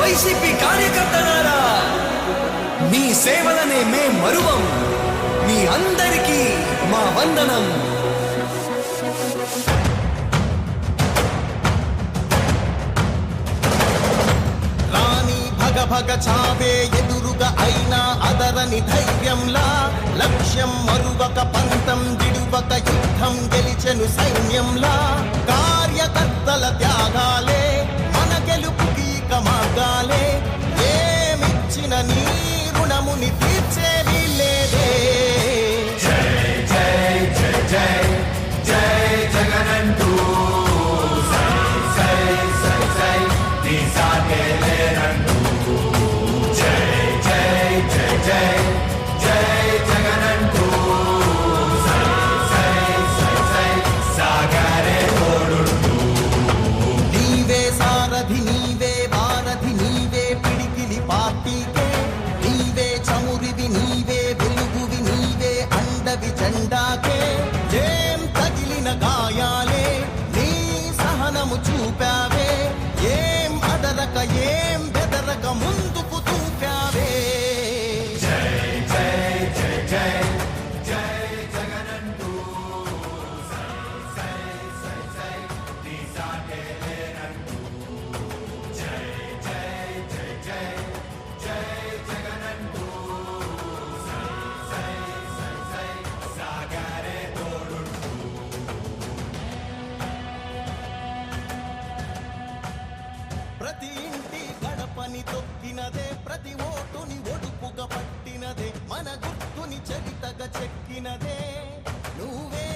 YCP కార్యకర్తలారా మీ సేవలనే మే మరువం. మీ అందరికీ మా వందనం. రాణి భగ భగ చావే ఎదురుగా అయినా అదరని ధైర్యంలా లక్ష్యం మరువక పంతం దిడువక యుద్ధం గెలిచెను సైన్యంలా. కార్యకర్తల త్యాగాలే ఏమిచ్చిన నీ రుణముని తీర్చేది లేదే నీవే ಗಾಯ గుర్తుని చరితగా చెక్కినదే. నువ్వే